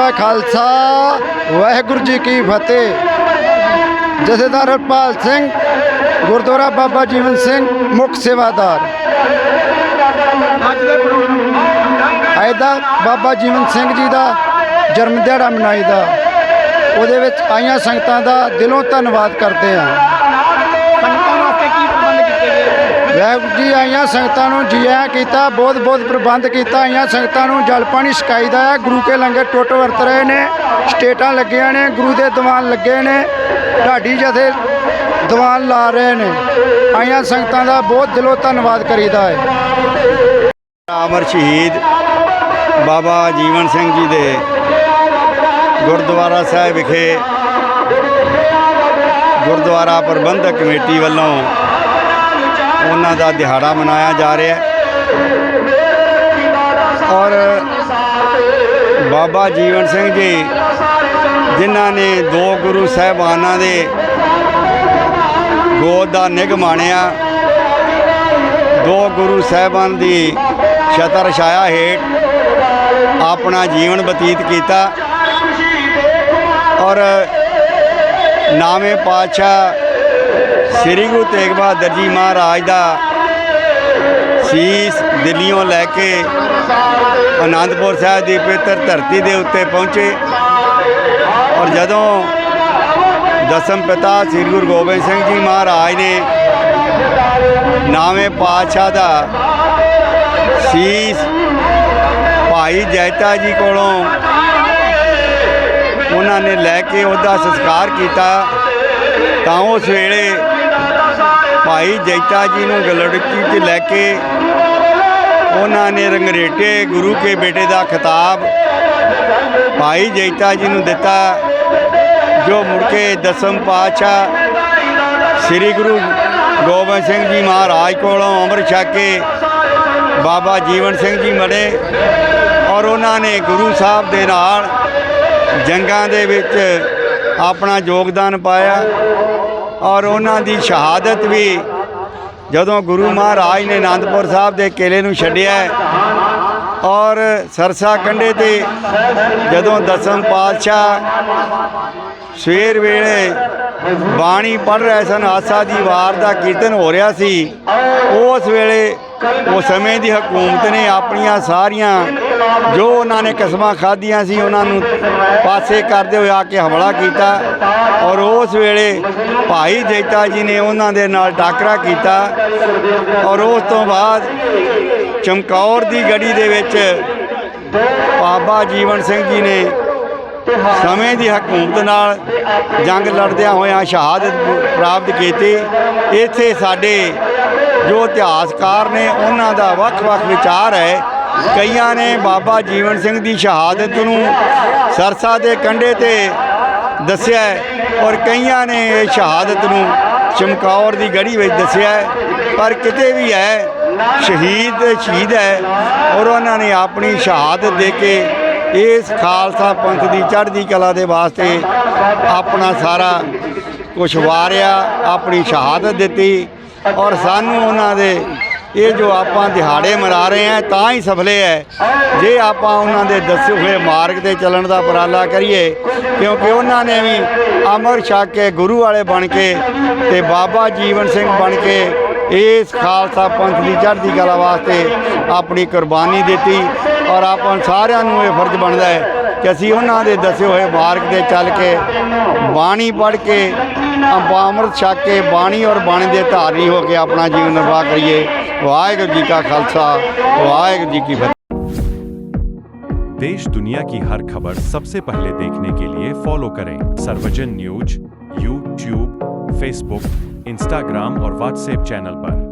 ਕਾ ਖਾਲਸਾ, ਵਾਹਿਗੁਰੂ ਜੀ ਕੀ ਫਤਿਹ। ਜਥੇਦਾਰ ਹਰਪਾਲ ਸਿੰਘ, ਗੁਰਦੁਆਰਾ ਬਾਬਾ ਜੀਵਨ ਸਿੰਘ, ਮੁੱਖ ਸੇਵਾਦਾਰ। ਅੱਜ ਅੱਜ ਦਾ ਬਾਬਾ ਜੀਵਨ ਸਿੰਘ ਜੀ ਦਾ ਜਨਮ ਦਿਹਾੜਾ ਮਨਾਈਦਾ। ਉਹਦੇ ਵਿੱਚ ਆਈਆਂ ਸੰਗਤਾਂ ਦਾ ਦਿਲੋਂ ਧੰਨਵਾਦ ਕਰਦੇ ਹਾਂ। ਵਾਹਿਗੁਰੂ ਜੀ, ਆਈਆਂ ਸੰਗਤਾਂ ਨੂੰ ਜੀ ਕੀਤਾ, ਬਹੁਤ ਬਹੁਤ ਪ੍ਰਬੰਧ ਕੀਤਾ, ਆਈਆਂ ਸੰਗਤਾਂ ਨੂੰ ਜਲ ਪਾਣੀ ਛਕਾਈਦਾ ਹੈ। ਗੁਰੂ ਕੇ ਲੰਗਰ ਟੁੱਟ ਵਰਤ ਰਹੇ ਨੇ, ਸਟੇਟਾਂ ਲੱਗੀਆਂ ਨੇ, ਗੁਰੂ ਦੇ ਦੀਵਾਨ ਲੱਗੇ ਨੇ, ਢਾਡੀ ਜਥੇ ਦੀਵਾਨ ਲਾ ਰਹੇ ਨੇ। ਆਈਆਂ ਸੰਗਤਾਂ ਦਾ ਬਹੁਤ ਦਿਲੋਂ ਧੰਨਵਾਦ ਕਰੀਦਾ ਹੈ। ਅਮਰ ਸ਼ਹੀਦ ਬਾਬਾ ਜੀਵਨ ਸਿੰਘ ਜੀ ਦੇ ਗੁਰਦੁਆਰਾ ਸਾਹਿਬ ਵਿਖੇ ਗੁਰਦੁਆਰਾ ਪ੍ਰਬੰਧਕ ਕਮੇਟੀ ਵੱਲੋਂ ਉਹਨਾਂ ਦਾ ਦਿਹਾੜਾ ਮਨਾਇਆ ਜਾ ਰਿਹਾ ਹੈ। ਔਰ ਬਾਬਾ ਜੀਵਨ ਸਿੰਘ ਜੀ, ਜਿਨ੍ਹਾਂ ਨੇ ਦੋ ਗੁਰੂ ਸਾਹਿਬਾਨਾਂ ਦੇ ਗੋਦ ਦਾ ਨਿਗ ਮਾਣਿਆ, ਦੋ ਗੁਰੂ ਸਾਹਿਬਾਨ ਦੀ ਛਤਰ ਛਾਇਆ ਹੇਠ ਆਪਣਾ ਜੀਵਨ ਬਤੀਤ ਕੀਤਾ। ਔਰ ਨਾਵੇਂ ਪਾਤਸ਼ਾਹ ਸ੍ਰੀ ਗੁਰੂ ਤੇਗ ਬਹਾਦਰ ਜੀ ਮਹਾਰਾਜ ਦਾ ਸੀਸ ਦਿੱਲੀੋਂ ਲੈ ਕੇ ਆਨੰਦਪੁਰ ਸਾਹਿਬ ਦੀ ਪਵਿੱਤਰ ਧਰਤੀ ਦੇ ਉੱਤੇ ਪਹੁੰਚੇ। ਔਰ ਜਦੋਂ ਦਸਮ ਪਿਤਾ ਸ੍ਰੀ ਗੁਰੂ ਗੋਬਿੰਦ ਸਿੰਘ ਜੀ ਮਹਾਰਾਜ ਨੇ ਨਾਵੇਂ ਪਾਤਸ਼ਾਹ ਦਾ ਸੀਸ ਭਾਈ ਜੈਤਾ ਜੀ ਕੋਲੋਂ ਉਹਨਾਂ ਨੇ ਲੈ ਕੇ ਉਹਦਾ ਸੰਸਕਾਰ ਕੀਤਾ, ਤਾਂ ਉਸ ਵੇਲੇ ਭਾਈ ਜੈਤਾ ਜੀ ਨੂੰ ਗਲੜਕੀ 'ਚ ਲੈ ਕੇ ਉਹਨਾਂ ਨੇ ਰੰਗਰੇਟੇ ਗੁਰੂ ਕੇ ਬੇਟੇ ਦਾ ਖਿਤਾਬ ਭਾਈ ਜੈਤਾ ਜੀ ਨੂੰ ਦਿੱਤਾ, ਜੋ ਮੁੜ ਕੇ ਦਸਮ ਪਾਤਸ਼ਾਹ ਸ੍ਰੀ ਗੁਰੂ ਗੋਬਿੰਦ ਸਿੰਘ ਜੀ ਮਹਾਰਾਜ ਕੋਲੋਂ ਅੰਮ੍ਰਿਤ ਛਕ ਕੇ ਬਾਬਾ ਜੀਵਨ ਸਿੰਘ ਜੀ ਮੜੇ ਔਰ ਉਹਨਾਂ ਨੇ ਗੁਰੂ ਸਾਹਿਬ ਦੇ ਨਾਲ ਜੰਗਾਂ ਦੇ ਵਿੱਚ ਆਪਣਾ ਯੋਗਦਾਨ ਪਾਇਆ। ਔਰ ਉਹਨਾਂ ਦੀ ਸ਼ਹਾਦਤ ਵੀ ਜਦੋਂ ਗੁਰੂ ਮਹਾਰਾਜ ਨੇ ਆਨੰਦਪੁਰ ਸਾਹਿਬ ਦੇ ਕਿਲੇ ਨੂੰ ਛੱਡਿਆ ਔਰ ਸਰਸਾ ਕੰਢੇ ਤੇ ਜਦੋਂ ਦਸਮ ਪਾਤਸ਼ਾਹ ਸਵੇਰ ਵੇਲੇ ਬਾਣੀ ਪੜ੍ਹ ਰਹੇ ਸਨ, ਆਸਾ ਦੀ ਵਾਰ ਦਾ ਕੀਰਤਨ ਹੋ ਰਿਹਾ ਸੀ, ਉਸ ਵੇਲੇ ਉਸ ਸਮੇਂ ਦੀ ਹਕੂਮਤ ਨੇ ਆਪਣੀਆਂ ਸਾਰੀਆਂ ਜੋ ਉਹਨਾਂ ਨੇ ਕਸਮਾਂ ਖਾਧੀਆਂ ਸੀ, ਉਹਨਾਂ ਨੂੰ ਪਾਸੇ ਕਰਦੇ ਹੋਏ ਆ ਕੇ ਹਮਲਾ ਕੀਤਾ ਔਰ ਉਸ ਵੇਲੇ ਭਾਈ ਜੈਤਾ ਜੀ ਨੇ ਉਹਨਾਂ ਦੇ ਨਾਲ ਟਾਕਰਾ ਕੀਤਾ ਔਰ ਉਸ ਤੋਂ ਬਾਅਦ ਚਮਕੌਰ ਦੀ ਗੜੀ ਦੇ ਵਿੱਚ ਬਾਬਾ ਜੀਵਨ ਸਿੰਘ ਜੀ ਨੇ ਸਮੇਂ ਦੀ ਹਕੂਮਤ ਨਾਲ ਜੰਗ ਲੜਦਿਆਂ ਹੋਇਆਂ ਸ਼ਹਾਦਤ ਪ੍ਰਾਪਤ ਕੀਤੀ। ਇੱਥੇ ਸਾਡੇ ਜੋ ਇਤਿਹਾਸਕਾਰ ਨੇ, ਉਹਨਾਂ ਦਾ ਵੱਖ-ਵੱਖ ਵਿਚਾਰ ਹੈ। ਕਈਆਂ ਨੇ ਬਾਬਾ ਜੀਵਨ ਸਿੰਘ ਦੀ ਸ਼ਹਾਦਤ ਨੂੰ ਸਰਸਾ ਦੇ ਕੰਢੇ ਤੇ ਦੱਸਿਆ ਔਰ ਕਈਆਂ ਨੇ ਇਹ ਸ਼ਹਾਦਤ ਨੂੰ ਚਮਕੌਰ ਦੀ ਗੜੀ ਵਿੱਚ ਦੱਸਿਆ ਪਰ ਕਿਤੇ ਵੀ ਹੈ, ਸ਼ਹੀਦ ਤੇ ਸ਼ਹੀਦ ਹੈ ਔਰ ਉਹਨਾਂ ਨੇ ਆਪਣੀ ਸ਼ਹਾਦਤ ਦੇ ਕੇ ਇਸ ਖਾਲਸਾ ਪੰਥ ਦੀ ਚੜ੍ਹਦੀ ਕਲਾ ਦੇ ਵਾਸਤੇ ਆਪਣਾ ਸਾਰਾ ਕੁਝ ਵਾਰਿਆ, ਆਪਣੀ ਸ਼ਹਾਦਤ ਦਿੱਤੀ ਔਰ ਸਾਨੂੰ ਉਹਨਾਂ ਦੇ ਇਹ ਜੋ ਆਪਾਂ ਦਿਹਾੜੇ ਮਨਾ ਰਹੇ ਹਾਂ, ਤਾਂ ਹੀ ਸਫਲੇ ਹੈ। ਜੇ ਆਪਾਂ ਉਹਨਾਂ ਦੇ ਦੱਸੇ ਹੋਏ ਮਾਰਗ ਤੇ ਚੱਲਣ ਦਾ ਉਪਰਾਲਾ ਕਰੀਏ, ਕਿਉਂਕਿ ਉਹਨਾਂ ਨੇ ਵੀ ਅਮਰ ਛਕ ਕੇ ਗੁਰੂ ਵਾਲੇ ਬਣ ਕੇ ਤੇ ਬਾਬਾ ਜੀਵਨ ਸਿੰਘ ਬਣ ਕੇ ਇਸ ਖਾਲਸਾ ਪੰਥ ਦੀ ਚੜ੍ਹਦੀ ਕਲਾ ਵਾਸਤੇ ਆਪਣੀ ਕੁਰਬਾਨੀ ਦਿੱਤੀ ਔਰ ਆਪਾਂ ਸਾਰਿਆਂ ਨੂੰ ਇਹ ਫਰਜ਼ ਬਣਦਾ ਹੈ ਕਿ ਅਸੀਂ ਉਹਨਾਂ ਦੇ ਦੱਸੇ ਹੋਏ ਮਾਰਗ ਤੇ ਚੱਲ ਕੇ ਬਾਣੀ ਪੜ੍ਹ ਕੇ ਆਪਾਂ ਅੰਮ੍ਰਿਤ ਛਕ ਕੇ ਬਾਣੀ ਔਰ ਬਾਣੀ ਦੇ ਧਾਰਨੀ ਹੋ ਕੇ ਆਪਣਾ ਜੀਵਨ ਨਿਰਵਾਹ ਕਰੀਏ। ਵਾਹਿਗੁਰੂ ਜੀ ਕਾ ਖਾਲਸਾ ਵਾਹਿਗੁਰੂ ਜੀ ਕੀ ਫਤਿਹ देश दुनिया की हर खबर सबसे पहले देखने के लिए फॉलो करें Sarvajan news YouTube Facebook Instagram और व्हाट्सएप चैनल पर